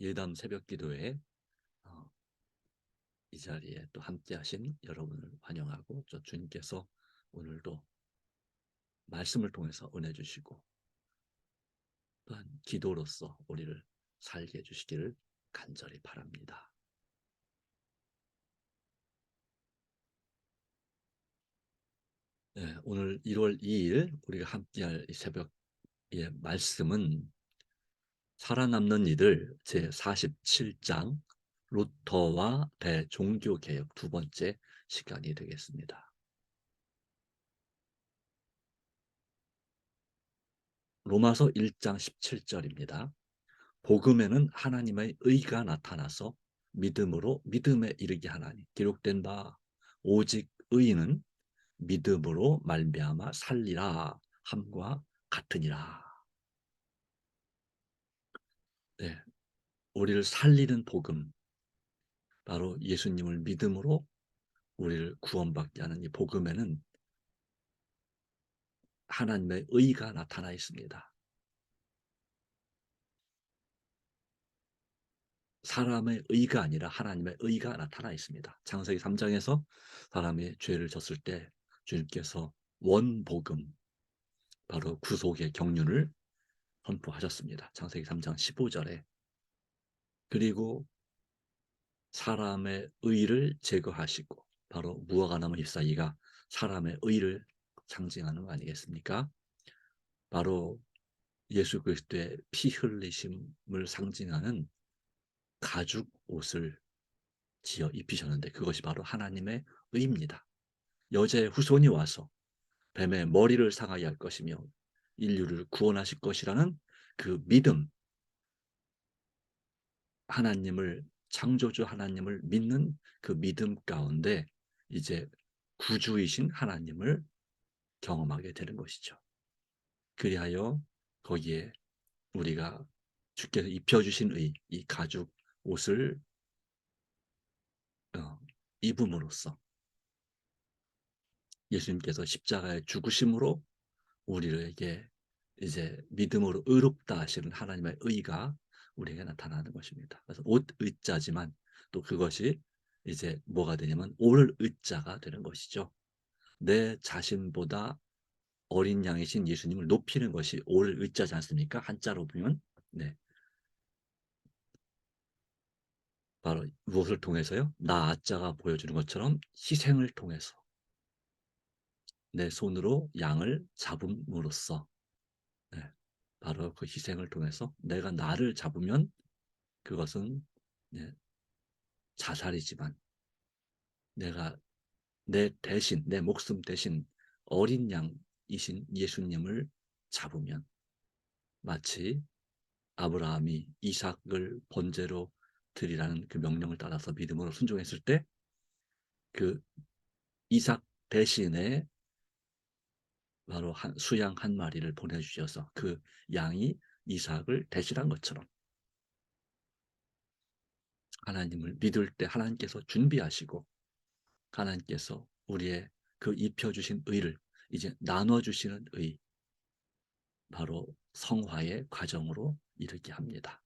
예담 새벽 기도회 어, 이 자리에 또 함께 하신 여러분을 환영하고 저 주님께서 오늘도 말씀을 통해서 은혜 주시고 또한 기도로서 우리를 살게 해주시기를 간절히 바랍니다. 네, 오늘 1월 2일 우리가 함께할 이 새벽의 말씀은 살아남는 이들 제 47장 루터와 대종교개혁 두 번째 시간이 되겠습니다. 로마서 1장 17절입니다. 복음에는 하나님의 의가 나타나서 믿음으로 믿음에 이르게 하나니 기록된 바 오직 의인은 믿음으로 말미암아 살리라 함과 같으니라. 네, 우리를 살리는 복음 바로 예수님을 믿음으로 우리를 구원받게 하는 이 복음에는 하나님의 의가 나타나 있습니다. 사람의 의가 아니라 하나님의 의가 나타나 있습니다. 창세기 3장에서 사람이 죄를 졌을 때 주님께서 원복음 바로 구속의 경륜을 선포하셨습니다. 창세기 3장 15절에 그리고 사람의 의를 제거하시고 바로 무화과 나무 잎사귀가 사람의 의를 상징하는 거 아니겠습니까? 바로 예수 그리스도의 피 흘리심을 상징하는 가죽 옷을 지어 입히셨는데 그것이 바로 하나님의 의입니다. 여자의 후손이 와서 뱀의 머리를 상하게 할 것이며 인류를 구원하실 것이라는 그 믿음 하나님을 창조주 하나님을 믿는 그 믿음 가운데 이제 구주이신 하나님을 경험하게 되는 것이죠. 그리하여 거기에 우리가 주께서 입혀주신 의, 이 가죽 옷을 어, 입음으로써 예수님께서 십자가의 죽으심으로 우리에게 이제 믿음으로 의롭다 하시는 하나님의 의가 우리에게 나타나는 것입니다. 그래서 옷 의자지만 또 그것이 이제 뭐가 되냐면 올 의자가 되는 것이죠. 내 자신보다 어린 양이신 예수님을 높이는 것이 올 의자지 않습니까? 한자로 보면 네. 바로 무엇을 통해서요? 나 아자가 보여주는 것처럼 희생을 통해서 내 손으로 양을 잡음으로써 네. 바로 그 희생을 통해서 내가 나를 잡으면 그것은 네, 자살이지만 내가 내 대신 내 목숨 대신 어린 양이신 예수님을 잡으면 마치 아브라함이 이삭을 번제로 드리라는 그 명령을 따라서 믿음으로 순종했을 때 그 이삭 대신에 바로 한, 수양 한 마리를 보내주셔서 그 양이 이삭을 대신한 것처럼 하나님을 믿을 때 하나님께서 준비하시고 하나님께서 우리의 그 입혀주신 의를 이제 나눠주시는 의 바로 성화의 과정으로 이르게 합니다.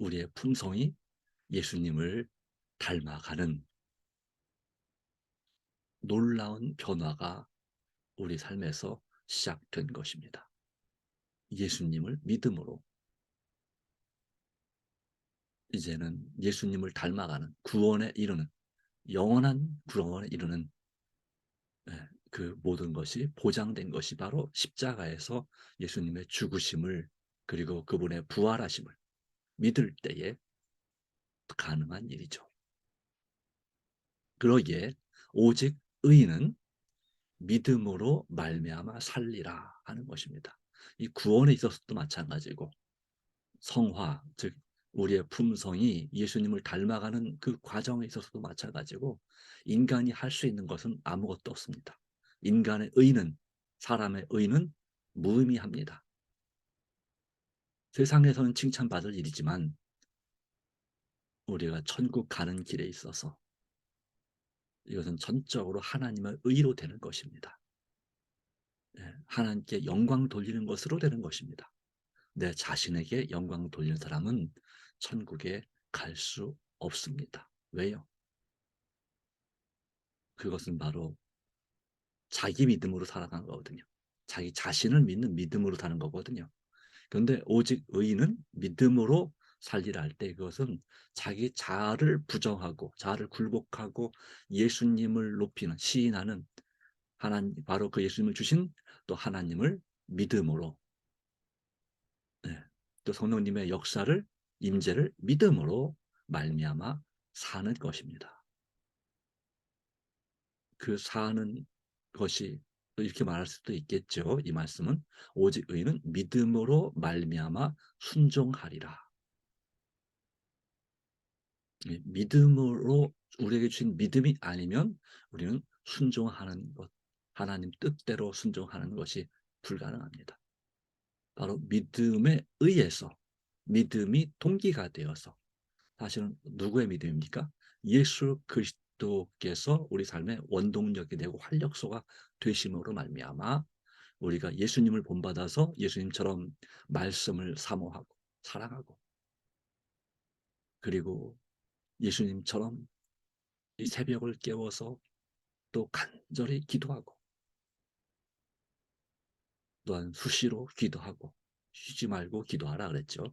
우리의 품성이 예수님을 닮아가는 놀라운 변화가 우리 삶에서 시작된 것입니다. 예수님을 믿음으로 이제는 예수님을 닮아가는 구원에 이르는 영원한 구원에 이르는 예, 그 모든 것이 보장된 것이 바로 십자가에서 예수님의 죽으심을 그리고 그분의 부활하심을 믿을 때에 가능한 일이죠. 그러기에 오직 의인은 믿음으로 말미암아 살리라 하는 것입니다. 이 구원에 있어서도 마찬가지고 성화 즉 우리의 품성이 예수님을 닮아가는 그 과정에 있어서도 마찬가지고 인간이 할 수 있는 것은 아무것도 없습니다. 인간의 의는 사람의 의는 무의미합니다. 세상에서는 칭찬받을 일이지만 우리가 천국 가는 길에 있어서 이것은 전적으로 하나님의 의로 되는 것입니다. 예, 하나님께 영광 돌리는 것으로 되는 것입니다. 내 자신에게 영광 돌리는 사람은 천국에 갈 수 없습니다. 왜요? 그것은 바로 자기 믿음으로 살아가는 거거든요. 자기 자신을 믿는 믿음으로 사는 거거든요. 그런데 오직 의인은 믿음으로 살리라 할 때 그것은 자기 자아를 부정하고 자아를 굴복하고 예수님을 높이는 시인하는 하나님 바로 그 예수님을 주신 또 하나님을 믿음으로 네, 또 성령님의 역사를 임재를 믿음으로 말미암아 사는 것입니다. 그 사는 것이 이렇게 말할 수도 있겠죠. 이 말씀은 오직 의인은 믿음으로 말미암아 순종하리라. 믿음으로 우리에게 주신 믿음이 아니면 우리는 순종하는 것, 하나님 뜻대로 순종하는 것이 불가능합니다. 바로 믿음에 의해서 믿음이 동기가 되어서 사실은 누구의 믿음입니까? 예수 그리스도께서 우리 삶의 원동력이 되고 활력소가 되심으로 말미암아 우리가 예수님을 본받아서 예수님처럼 말씀을 사모하고 사랑하고 그리고 예수님처럼 이 새벽을 깨워서 또 간절히 기도하고 또한 수시로 기도하고 쉬지 말고 기도하라 그랬죠.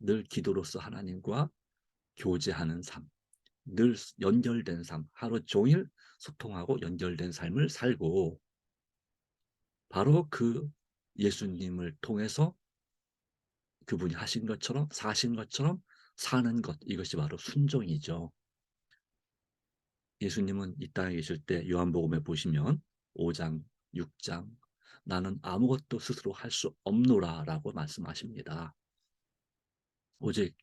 늘 기도로서 하나님과 교제하는 삶, 늘 연결된 삶, 하루 종일 소통하고 연결된 삶을 살고 바로 그 예수님을 통해서 그분이 하신 것처럼 사신 것처럼 사는 것 이것이 바로 순종이죠. 예수님은 이 땅에 계실 때 요한복음에 보시면 5장, 6장 나는 아무것도 스스로 할 수 없노라 라고 말씀하십니다. 오직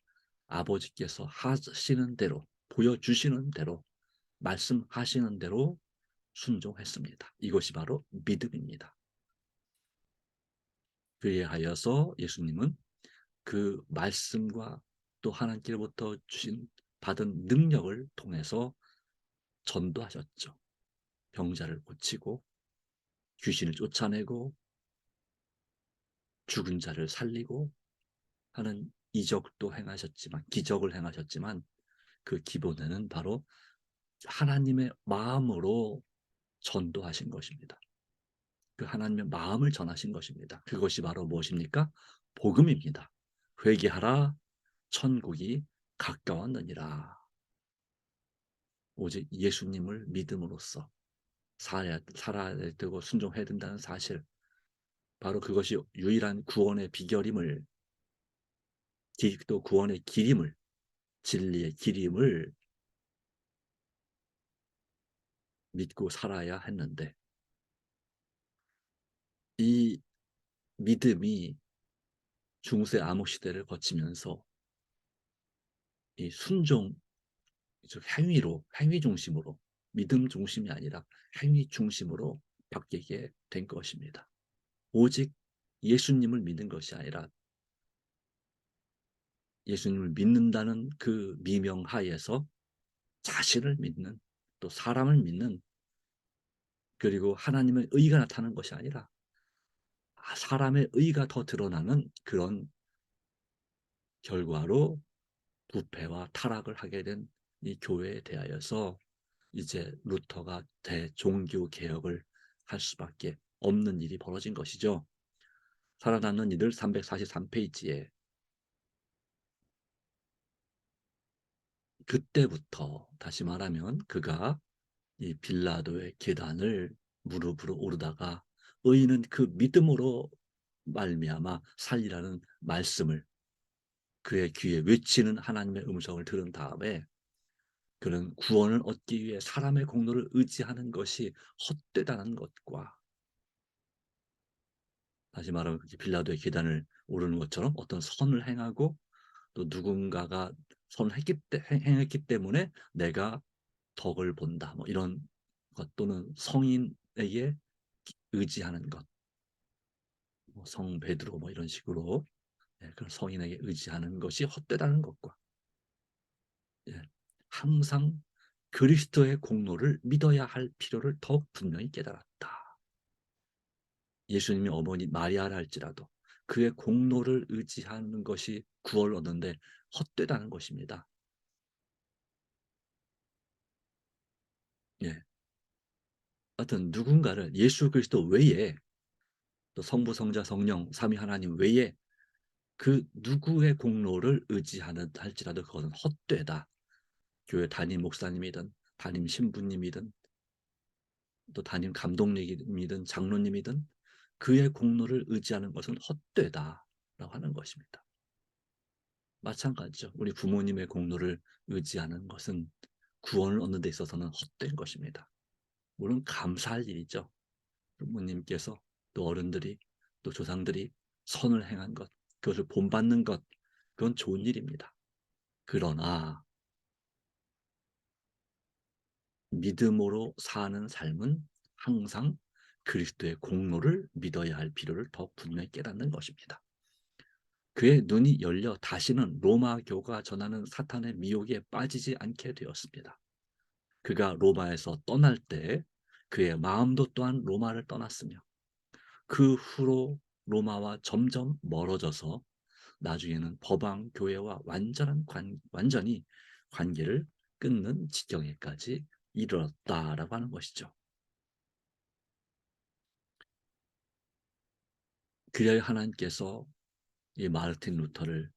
아버지께서 하시는 대로 보여주시는 대로 말씀하시는 대로 순종했습니다. 이것이 바로 믿음입니다. 그에 하여서 예수님은 그 말씀과 또 하나님께로부터 주신 받은 능력을 통해서 전도하셨죠. 병자를 고치고 귀신을 쫓아내고 죽은 자를 살리고 하는 이적도 행하셨지만 기적을 행하셨지만 그 기본에는 바로 하나님의 마음으로 전도하신 것입니다. 그 하나님의 마음을 전하신 것입니다. 그것이 바로 무엇입니까? 복음입니다. 회개하라 천국이 가까웠느니라. 오직 예수님을 믿음으로써 살아야, 살아야 되고 순종해야 된다는 사실 바로 그것이 유일한 구원의 비결임을 또 구원의 길임을 진리의 길임을 믿고 살아야 했는데 이 믿음이 중세 암흑 시대를 거치면서 이 순종 즉 행위로 행위 중심으로 믿음 중심이 아니라 행위 중심으로 바뀌게 된 것입니다. 오직 예수님을 믿는 것이 아니라 예수님을 믿는다는 그 미명 하에서 자신을 믿는 또 사람을 믿는 그리고 하나님의 의가 나타나는 것이 아니라 아, 사람의 의가 더 드러나는 그런 결과로 부패와 타락을 하게 된 이 교회에 대하여서 이제 루터가 대종교 개혁을 할 수밖에 없는 일이 벌어진 것이죠. 살아남는 이들 343페이지에 그때부터 다시 말하면 그가 이 빌라도의 계단을 무릎으로 오르다가 의인은 그 믿음으로 말미암아 살리라는 말씀을 그의 귀에 외치는 하나님의 음성을 들은 다음에 그는 구원을 얻기 위해 사람의 공로를 의지하는 것이 헛되다는 것과 다시 말하면 빌라도의 계단을 오르는 것처럼 어떤 선을 행하고 또 누군가가 선을 했기, 행했기 때문에 내가 덕을 본다. 뭐 이런 것 또는 성인에게 의지하는 것, 뭐성 베드로 뭐 이런 식으로 예, 그런 성인에게 의지하는 것이 헛되다는 것과 예, 항상 그리스도의 공로를 믿어야 할 필요를 더욱 분명히 깨달았다. 예수님이 어머니 마리아라 할지라도 그의 공로를 의지하는 것이 구원을 얻는데 헛되다는 것입니다. 예. 하여튼 누군가를 예수 그리스도 외에 또 성부, 성자, 성령, 삼위 하나님 외에 그 누구의 공로를 의지하는 할지라도 그것은 헛되다. 교회 담임 목사님이든 담임 신부님이든 또 담임 감독님이든 장로님이든 그의 공로를 의지하는 것은 헛되다라고 하는 것입니다. 마찬가지죠. 우리 부모님의 공로를 의지하는 것은 구원을 얻는 데 있어서는 헛된 것입니다. 물론 감사할 일이죠. 부모님께서 또 어른들이 또 조상들이 선을 행한 것, 그것을 본받는 것, 그건 좋은 일입니다. 그러나 믿음으로 사는 삶은 항상 그리스도의 공로를 믿어야 할 필요를 더 분명히 깨닫는 것입니다. 그의 눈이 열려 다시는 로마 교가 전하는 사탄의 미혹에 빠지지 않게 되었습니다. 그가 로마에서 떠날 때 그의 마음도 또한 로마를 떠났으며 그 후로 로마와 점점 멀어져서 나중에는 법왕 교회와 완전한 관, 완전히 관계를 끊는 지경에까지 이르렀다라고 하는 것이죠. 그리하여 하나님께서 이 마르틴 루터를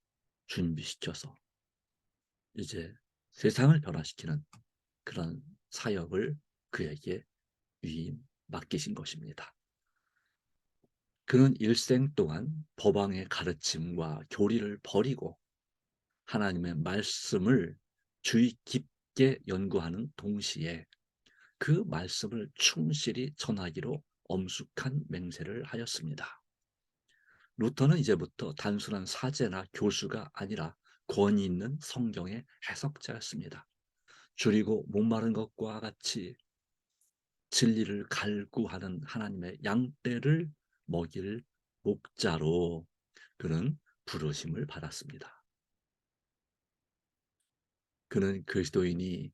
준비시켜서 이제 세상을 변화시키는 그런 사역을 그에게 위임 맡기신 것입니다. 그는 일생 동안 법왕의 가르침과 교리를 버리고 하나님의 말씀을 주의 깊게 연구하는 동시에 그 말씀을 충실히 전하기로 엄숙한 맹세를 하였습니다. 루터는 이제부터 단순한 사제나 교수가 아니라 권위 있는 성경의 해석자였습니다. 줄이고 목마른 것과 같이 진리를 갈구하는 하나님의 양떼를 먹일 목자로 그는 부르심을 받았습니다. 그는 그리스도인이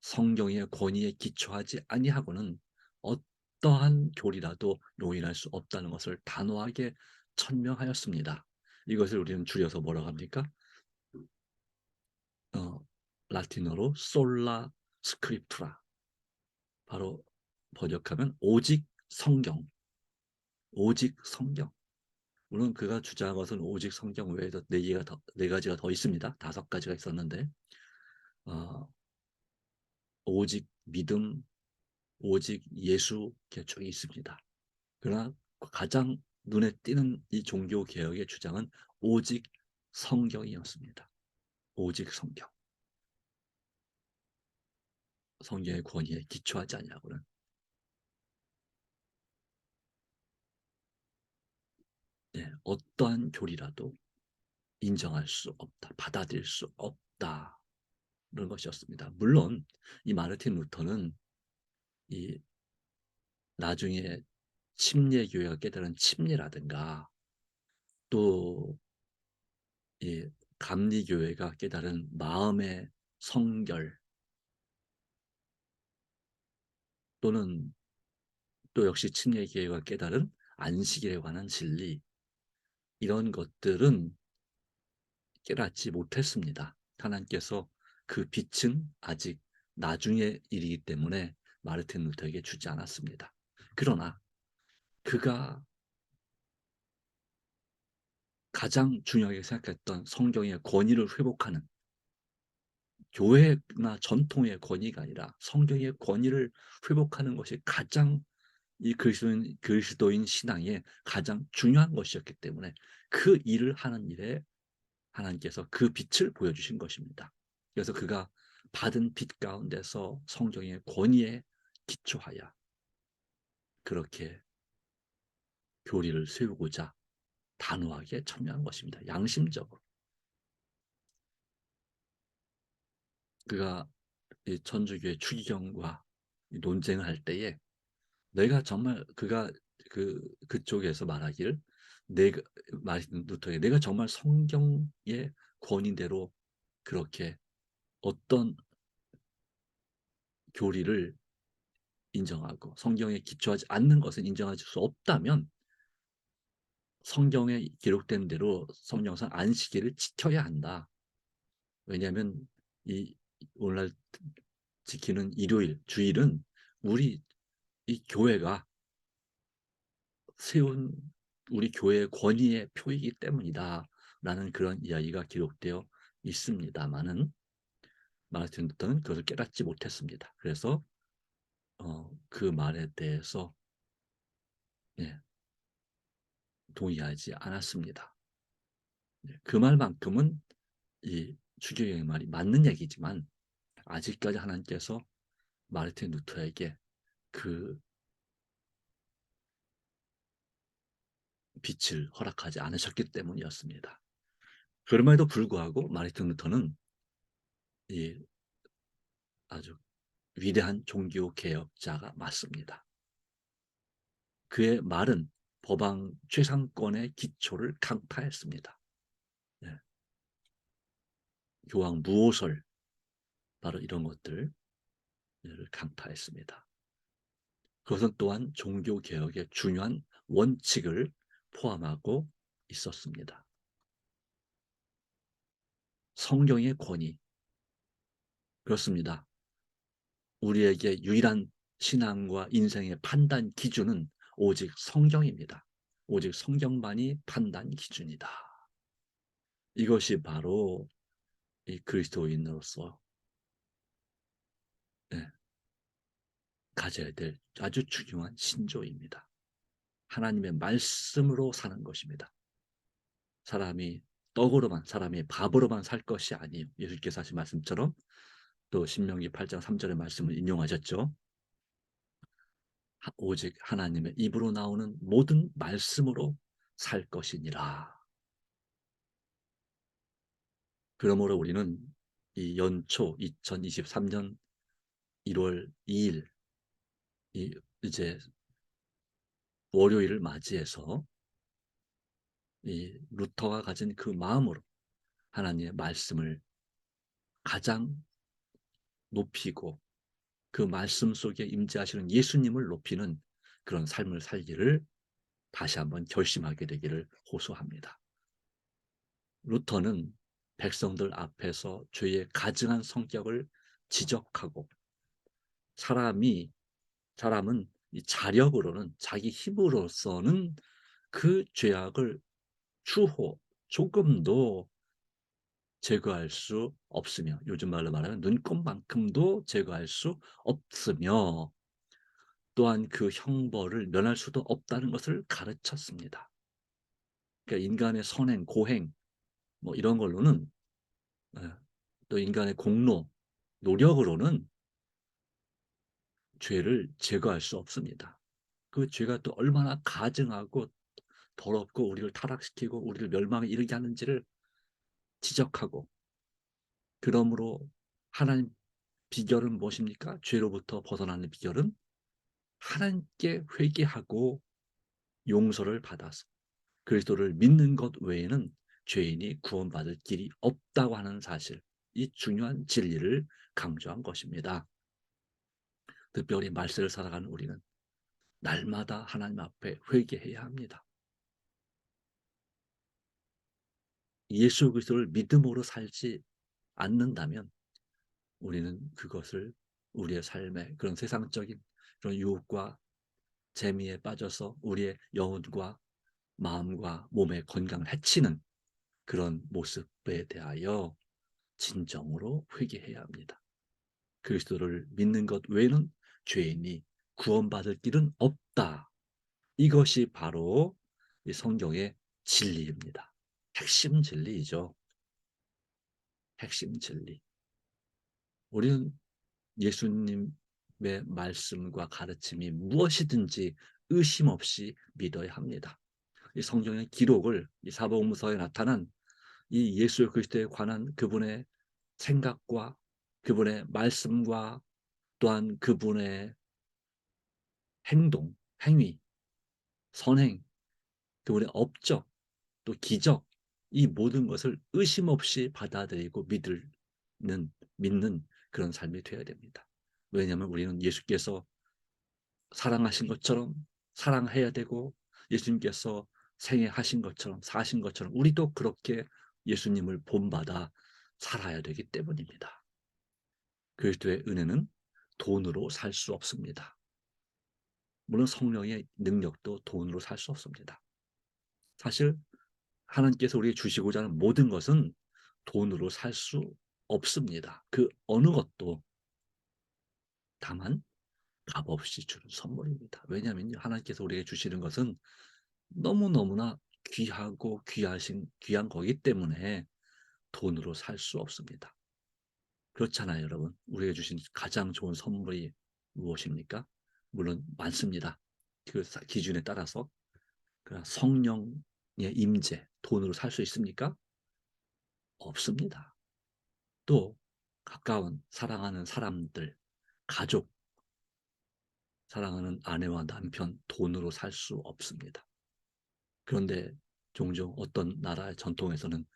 성경의 권위에 기초하지 아니하고는 어떠한 교리라도 용인할 수 없다는 것을 단호하게 천명하였습니다. 이것을 우리는 줄여서 뭐라고 합니까? 어, 라틴어로 솔라 스크립투라 바로 번역하면 오직 성경 오직 성경 물론 그가 주장한 것은 오직 성경 외에도 네 개가 더, 네 가지가 더 있습니다. 다섯 가지가 있었는데 어, 오직 믿음, 오직 예수 쭉 있습니다. 그러나 가장 눈에 띄는 이 종교 개혁의 주장은 오직 성경이었습니다. 오직 성경. 성경의 권위에 기초하지 않냐고는 네, 어떠한 교리라도 인정할 수 없다, 받아들일 수 없다 그런 것이었습니다. 물론 이 마르틴 루터는 이 나중에 침례 교회가 깨달은 침례라든가 또 이 감리 교회가 깨달은 마음의 성결 또는 또 역시 침례 교회가 깨달은 안식일에 관한 진리 이런 것들은 깨닫지 못했습니다. 하나님께서 그 빛은 아직 나중의 일이기 때문에 마르틴 루터에게 주지 않았습니다. 그러나 그가 가장 중요하게 생각했던 성경의 권위를 회복하는 교회나 전통의 권위가 아니라 성경의 권위를 회복하는 것이 가장 이 그리스도인, 그리스도인 신앙의 가장 중요한 것이었기 때문에 그 일을 하는 일에 하나님께서 그 빛을 보여주신 것입니다. 그래서 그가 받은 빛 가운데서 성경의 권위에 기초하여 그렇게 교리를 세우고자 단호하게 참여한 것입니다. 양심적으로. 그가 천주교의 추기경과 논쟁을 할 때에 내가 정말 그가 그 그쪽에서 말하기를 내가 마르틴 루터에 내가 정말 성경의 권위대로 그렇게 어떤 교리를 인정하고 성경에 기초하지 않는 것은 인정할 수 없다면 성경에 기록된 대로 성경상 안식일을 지켜야 한다. 왜냐하면 이 오늘날 지키는 일요일, 주일은 우리 이 교회가 세운 우리 교회의 권위의 표이기 때문이다. 라는 그런 이야기가 기록되어 있습니다만은 마르틴 루터는 그것을 깨닫지 못했습니다. 그래서 어, 그 말에 대해서 예, 동의하지 않았습니다. 예, 그 말만큼은 이 추기경의 말이 맞는 얘기지만 아직까지 하나님께서 마르틴 루터에게 그 빛을 허락하지 않으셨기 때문이었습니다. 그럼에도 불구하고 마르틴 루터는 이 아주 위대한 종교 개혁자가 맞습니다. 그의 말은 법왕 최상권의 기초를 강타했습니다. 네. 교황 무오설 바로 이런 것들을 강타했습니다. 그것은 또한 종교 개혁의 중요한 원칙을 포함하고 있었습니다. 성경의 권위 그렇습니다. 우리에게 유일한 신앙과 인생의 판단 기준은 오직 성경입니다. 오직 성경만이 판단 기준이다. 이것이 바로 이 그리스도인으로서 네, 가져야 될 아주 중요한 신조입니다. 하나님의 말씀으로 사는 것입니다. 사람이 떡으로만 사람이 밥으로만 살 것이 아니에요. 예수께서 하신 말씀처럼 또 신명기 8장 3절의 말씀을 인용하셨죠. 오직 하나님의 입으로 나오는 모든 말씀으로 살 것이니라. 그러므로 우리는 이 연초 2023년 1월 2일 이 이제 월요일을 맞이해서 이 루터가 가진 그 마음으로 하나님의 말씀을 가장 높이고 그 말씀 속에 임재하시는 예수님을 높이는 그런 삶을 살기를 다시 한번 결심하게 되기를 호소합니다. 루터는 백성들 앞에서 죄의 가증한 성격을 지적하고 사람이 사람은 이 자력으로는 자기 힘으로서는 그 죄악을 추호 조금도 제거할 수 없으며 요즘 말로 말하면 눈곱만큼도 제거할 수 없으며 또한 그 형벌을 면할 수도 없다는 것을 가르쳤습니다. 그러니까 인간의 선행, 고행 뭐 이런 걸로는 예, 또 인간의 공로, 노력으로는 죄를 제거할 수 없습니다. 그 죄가 또 얼마나 가증하고 더럽고 우리를 타락시키고 우리를 멸망에 이르게 하는지를 지적하고 그러므로 하나님 비결은 무엇입니까? 죄로부터 벗어나는 비결은 하나님께 회개하고 용서를 받아서 그리스도를 믿는 것 외에는 죄인이 구원받을 길이 없다고 하는 사실, 이 중요한 진리를 강조한 것입니다. 특별히 말세를 살아가는 우리는 날마다 하나님 앞에 회개해야 합니다. 예수 그리스도를 믿음으로 살지 않는다면 우리는 그것을 우리의 삶의 그런 세상적인 그런 유혹과 재미에 빠져서 우리의 영혼과 마음과 몸의 건강을 해치는 그런 모습에 대하여 진정으로 회개해야 합니다. 그리스도를 믿는 것 외에는 죄인이 구원받을 길은 없다. 이것이 바로 성경의 진리입니다. 핵심 진리이죠. 핵심 진리. 우리는 예수님의 말씀과 가르침이 무엇이든지 의심 없이 믿어야 합니다. 이 성경의 기록을 이 사복음서에 나타난 이 예수 그리스도에 관한 그분의 생각과 그분의 말씀과 또한 그분의 행동, 행위, 선행, 그분의 업적, 또 기적 이 모든 것을 의심 없이 받아들이고 믿는 믿는 그런 삶이 되어야 됩니다. 왜냐하면 우리는 예수께서 사랑하신 것처럼 사랑해야 되고 예수님께서 생애하신 것처럼 사신 것처럼 우리도 그렇게 예수님을 본받아 살아야 되기 때문입니다. 그리스도의 은혜는 돈으로 살 수 없습니다. 물론 성령의 능력도 돈으로 살 수 없습니다. 사실 하나님께서 우리에게 주시고자 하는 모든 것은 돈으로 살 수 없습니다. 그 어느 것도 다만 값없이 주는 선물입니다. 왜냐하면 하나님께서 우리에게 주시는 것은 너무너무나 귀하고 귀하신 귀한 거기 때문에 돈으로 살 수 없습니다. 그렇잖아요, 여러분. 우리에게 주신 가장 좋은 선물이 무엇입니까? 물론 많습니다. 그 기준에 따라서 성령의 임재, 돈으로 살 수 있습니까? 없습니다. 또 가까운 사랑하는 사람들, 가족, 사랑하는 아내와 남편 돈으로 살 수 없습니다. 그런데 종종 어떤 나라의 전통에서는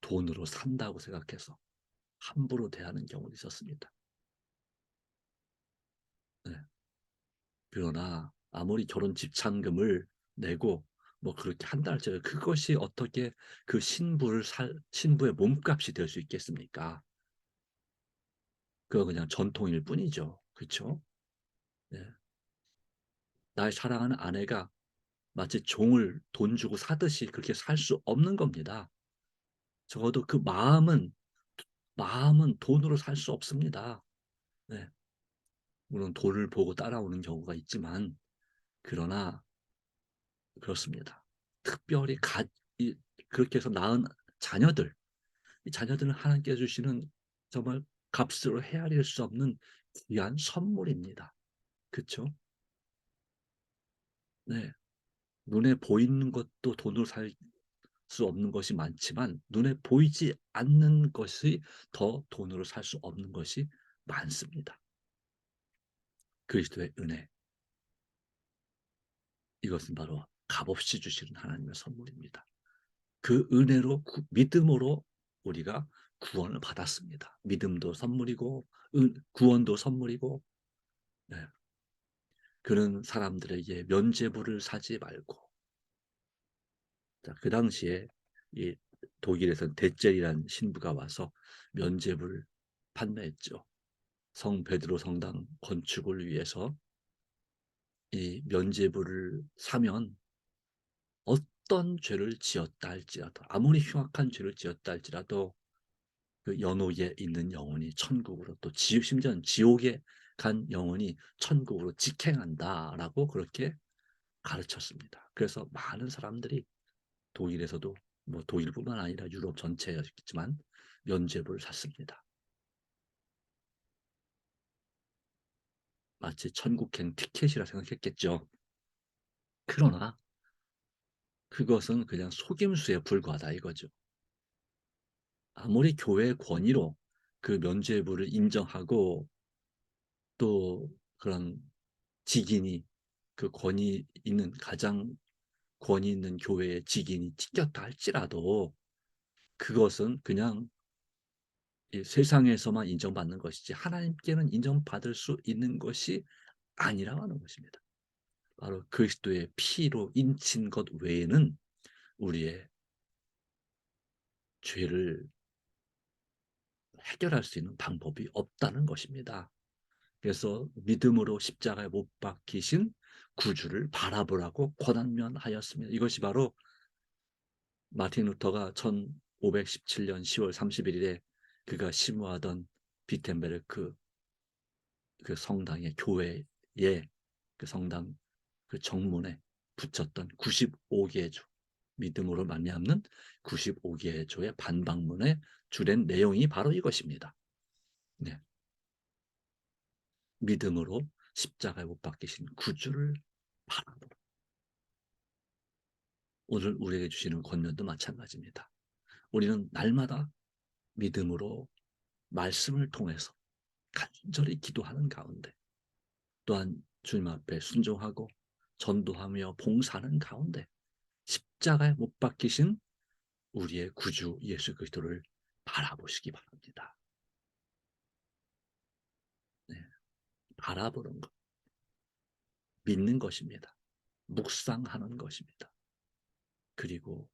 돈으로 산다고 생각해서 함부로 대하는 경우도 있었습니다. 네. 그러나 아무리 결혼 집찬금을 내고 뭐 그렇게 한 달째 그것이 어떻게 그 신부를 살 신부의 몸값이 될 수 있겠습니까? 그거 그냥 전통일 뿐이죠. 그렇죠? 네. 나의 사랑하는 아내가 마치 종을 돈 주고 사듯이 그렇게 살 수 없는 겁니다. 적어도 그 마음은 마음은 돈으로 살 수 없습니다. 네. 물론 돈을 보고 따라오는 경우가 있지만 그러나 그렇습니다. 특별히 가, 이, 그렇게 해서 낳은 자녀들 이 자녀들은 하나님께 주시는 정말 값으로 헤아릴 수 없는 귀한 선물입니다. 그렇죠? 네. 눈에 보이는 것도 돈으로 살 수 없는 것이 많지만 눈에 보이지 않는 것이 더 돈으로 살 수 없는 것이 많습니다. 그리스도의 은혜. 이것은 바로 값없이 주시는 하나님의 선물입니다. 그 은혜로 구, 믿음으로 우리가 구원을 받았습니다. 믿음도 선물이고 은, 구원도 선물이고 네. 그런 사람들에게 면죄부를 사지 말고 자, 그 당시에 이 독일에선 대젤이라는 신부가 와서 면죄부를 판매했죠. 성 베드로 성당 건축을 위해서 이 면죄부를 사면 어떤 죄를 지었다 할지라도 아무리 흉악한 죄를 지었다 할지라도 그 연옥에 있는 영혼이 천국으로 또 지, 심지어는 지옥에 간 영혼이 천국으로 직행한다라고 그렇게 가르쳤습니다. 그래서 많은 사람들이 독일에서도 뭐 독일뿐만 아니라 유럽 전체였지만 면죄부를 샀습니다. 마치 천국행 티켓이라 생각했겠죠. 그러나 그것은 그냥 속임수에 불과하다 이거죠. 아무리 교회의 권위로 그 면죄부를 인정하고 또 그런 직인이 그 권위 있는 가장 권위 있는 교회의 직인이 찍혔다 할지라도 그것은 그냥 세상에서만 인정받는 것이지 하나님께는 인정받을 수 있는 것이 아니라고 하는 것입니다. 바로 그리스도의 피로 인친 것 외에는 우리의 죄를 해결할 수 있는 방법이 없다는 것입니다. 그래서 믿음으로 십자가에 못 박히신 구주를 바라보라고 권한면하였습니다. 이것이 바로 마틴 루터가 1517년 10월 31일에 그가 심호하던 비텐베르크 그 성당의 교회의 그 성당 그 정문에 붙였던 95개의 조 믿음으로 말미암는 95개의 조의 반박문에 주된 내용이 바로 이것입니다. 네. 믿음으로 십자가에 못 박히신 구주를 바라보라. 오늘 우리에게 주시는 권면도 마찬가지입니다. 우리는 날마다 믿음으로 말씀을 통해서 간절히 기도하는 가운데 또한 주님 앞에 순종하고 전도하며 봉사하는 가운데 십자가에 못 박히신 우리의 구주 예수 그리스도를 바라보시기 바랍니다. 네, 바라보는 것, 믿는 것입니다. 묵상하는 것입니다. 그리고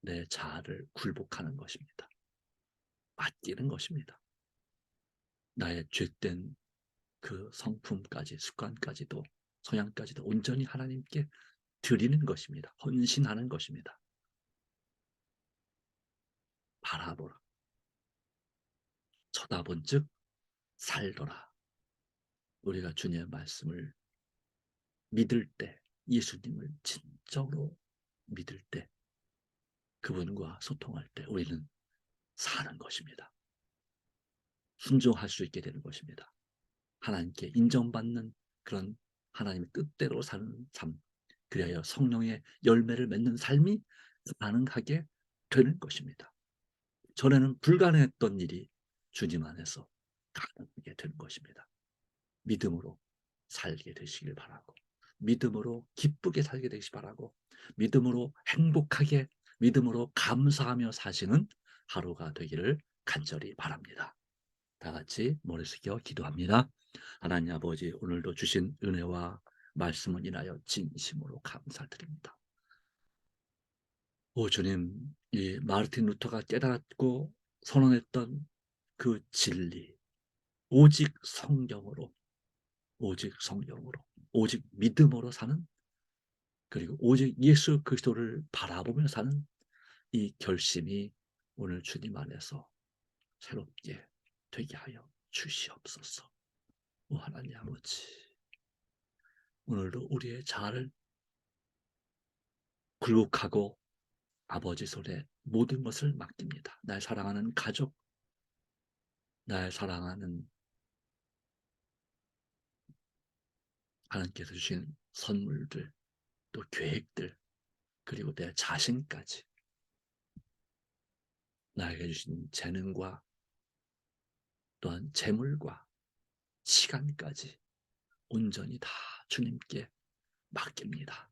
내 자아를 굴복하는 것입니다. 맡기는 것입니다. 나의 죄된 그 성품까지 습관까지도 성향까지도 온전히 하나님께 드리는 것입니다. 헌신하는 것입니다. 바라보라. 쳐다본 즉 살더라. 우리가 주님의 말씀을 믿을 때 예수님을 진정으로 믿을 때 그분과 소통할 때 우리는 사는 것입니다. 순종할 수 있게 되는 것입니다. 하나님께 인정받는 그런 하나님의 뜻대로 사는 삶, 그래야 성령의 열매를 맺는 삶이 가능하게 되는 것입니다. 전에는 불가능했던 일이 주님 안에서 가능하게 되는 것입니다. 믿음으로 살게 되시길 바라고, 믿음으로 기쁘게 살게 되시기 바라고, 믿음으로 행복하게, 믿음으로 감사하며 사시는 하루가 되기를 간절히 바랍니다. 다 같이 머리 숙여 기도합니다. 하나님 아버지 오늘도 주신 은혜와 말씀을 인하여 진심으로 감사드립니다. 오 주님, 이 마르틴 루터가 깨닫고 선언했던 그 진리, 오직 성경으로, 오직 성경으로, 오직 믿음으로 사는 그리고 오직 예수 그리스도를 바라보며 사는 이 결심이 오늘 주님 안에서 새롭게 되게 하여 주시옵소서. 오 하나님 아버지, 오늘도 우리의 자아를 굴복하고 아버지 손에 모든 것을 맡깁니다. 날 사랑하는 가족, 날 사랑하는 하나님께서 주신 선물들, 또 계획들, 그리고 내 자신까지 나에게 주신 재능과 또한 재물과 시간까지 온전히 다 주님께 맡깁니다.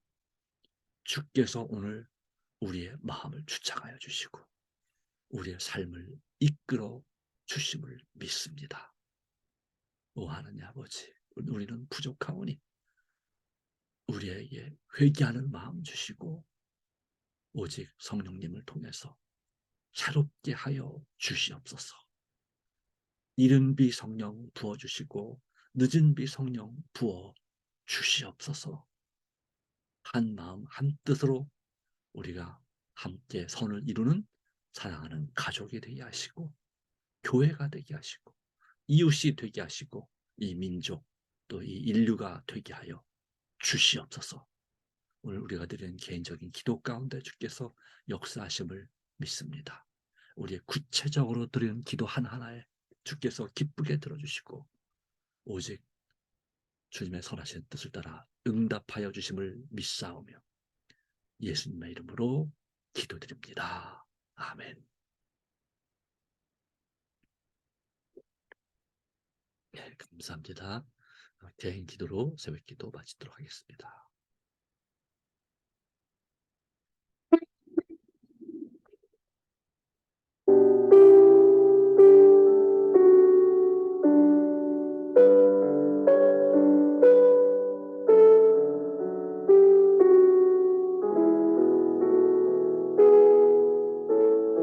주께서 오늘 우리의 마음을 주장하여 주시고 우리의 삶을 이끌어 주심을 믿습니다. 오 하나님 아버지, 우리는 부족하오니 우리에게 회개하는 마음 주시고 오직 성령님을 통해서 새롭게 하여 주시옵소서. 이른 비 성령 부어 주시고 늦은 비 성령 부어 주시옵소서. 한 마음 한 뜻으로 우리가 함께 선을 이루는 사랑하는 가족이 되게 하시고 교회가 되게 하시고 이웃이 되게 하시고 이 민족 또 이 인류가 되게 하여 주시옵소서. 오늘 우리가 드리는 개인적인 기도 가운데 주께서 역사하심을 믿습니다. 우리의 구체적으로 드리는 기도 하나하나에 주께서 기쁘게 들어주시고 오직 주님의 선하신 뜻을 따라 응답하여 주심을 믿사오며 예수님의 이름으로 기도드립니다. 아멘. 네, 감사합니다. 개인 기도로 새벽 기도 마치도록 하겠습니다.